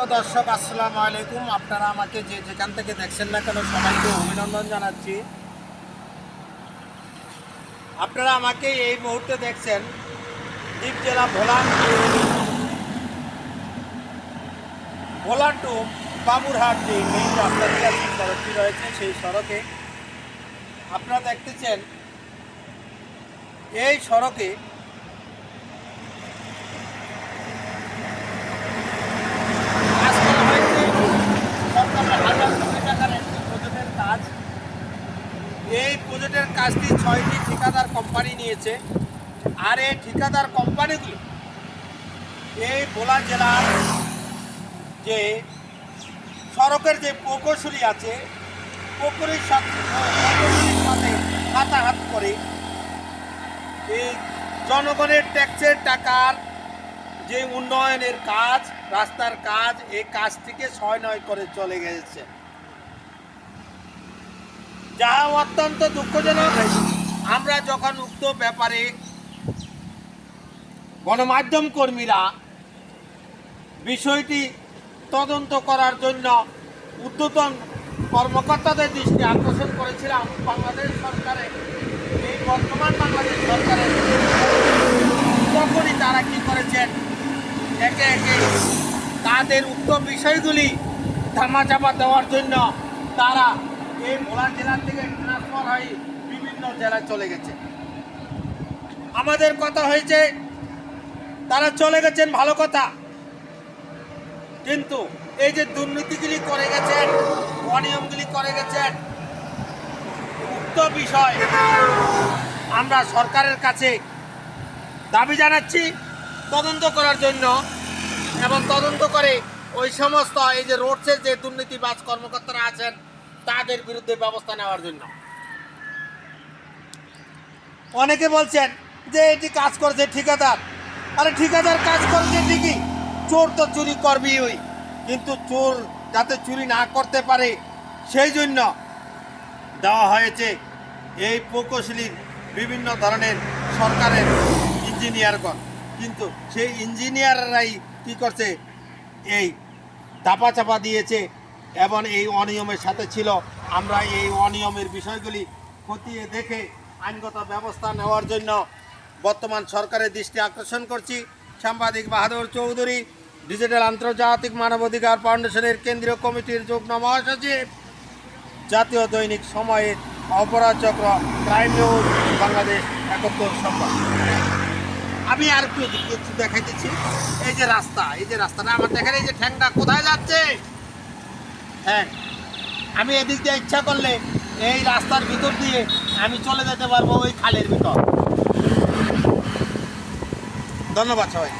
সুপ্রিয় দর্শক, আসসালামু আলাইকুম। আপনারা আমাকে যে যেখান থেকে দেখছেন না কেন সবাইকে অভিনন্দন জানাচ্ছি। আপনারা আমাকে এই মুহূর্তে দেখছেন দ্বীপ জেলা ভোলান ভোলান টু বাবুরহাট যে মেইন যে সড়কটি রয়েছে, সেই সড়কে আপনারা দেখতেছেন, এই সড়কে কাজ করা হয়েছে সরকারের হাজার কোটি টাকার একটি প্রজেক্টের কাজ এই প্রজেক্টের কাজটি ছয়টি ঠিকাদার কোম্পানি নিয়েছে। আর এই ঠিকাদার কোম্পানিগুলো এই ভোলা জেলার যে সড়কের যে প্রকৌশলী আছে প্রকৌশলীর সাথে প্রকৌশলীর সাথে হাতাহাত করে এই জনগণের ট্যাক্সের টাকার যে উন্নয়নের কাজ, রাস্তার কাজ, এই কাজটিকে ছয় নয় করে চলে গেছে। যা অত্যন্ত দুঃখজনক, আমরা যখন উক্ত ব্যাপারে গণমাধ্যম কর্মীরা বিষয়টি তদন্ত করার জন্য উদ্যতন কর্মকর্তাদের দৃষ্টি আকর্ষণ করেছিলাম, বাংলাদেশ সরকারের এই বর্তমান বাংলাদেশ সরকারের তখনই তারা কি করেছেন? একে একে তাদের উক্ত বিষয়গুলি ধামাচাপা দেওয়ার জন্য তারা এই ভোলা জেলার থেকে ট্রান্সফার হয়ে বিভিন্ন জেলায় চলে গেছে। আমাদের কথা হয়েছে, তারা চলে গেছেন ভালো কথা। কিন্তু এই যে দুর্নীতিগুলি করে গেছেন, অনিয়মগুলি করে গেছেন, উক্ত বিষয় আমরা সরকারের কাছে দাবি জানাচ্ছি, তদন্ত করার জন্য এবং তদন্ত করে ওই সমস্ত এই যে রোডসের যে দুর্নীতিবাজ কর্মকর্তারা আছেন তাদের বিরুদ্ধে ব্যবস্থা নেওয়ার জন্য। অনেকে বলছেন যে এটি কাজ করেছে ঠিকাদার। আরে ঠিকাদার কাজ করেছে ঠিকই, চোর তো চুরি করবেই ওই। কিন্তু চোর যাতে চুরি না করতে পারে, সেই জন্য দেওয়া হয়েছে এই প্রকৌশলীর বিভিন্ন ধরনের সরকারের ইঞ্জিনিয়ারগণ। কিন্তু সেই ইঞ্জিনিয়াররাই কি করছে? এই চাপা চাপা দিয়েছে এবং এই অনিয়মের সাথে ছিল। আমরা এই অনিয়মের বিষয়গুলি খতিয়ে দেখে আইনগত ব্যবস্থা নেওয়ার জন্য বর্তমান সরকারের দৃষ্টি আকর্ষণ করছি। সাংবাদিক বাহাদুর চৌধুরী, ডিজিটাল আন্তর্জাতিক মানবাধিকার ফাউন্ডেশনের কেন্দ্রীয় কমিটির যুগ্ম মহাসচিব, জাতীয় দৈনিক সময়ের অপরাধ চক্র ক্রাইম নিউজ, বাংলাদেশ একাত্তর সংবাদ। আমি আর একটু দেখাইতেছি। এই যে রাস্তা, এই যে রাস্তাটা আমার দেখেন, এই যে ঠ্যাংটা কোথায় যাচ্ছে? হ্যাঁ। আমি এদিক দিয়ে ইচ্ছা করলে এই রাস্তার ভিতর দিয়ে আমি চলে যেতে পারব ওই খালের ভিতর। ধন্যবাদ সবাই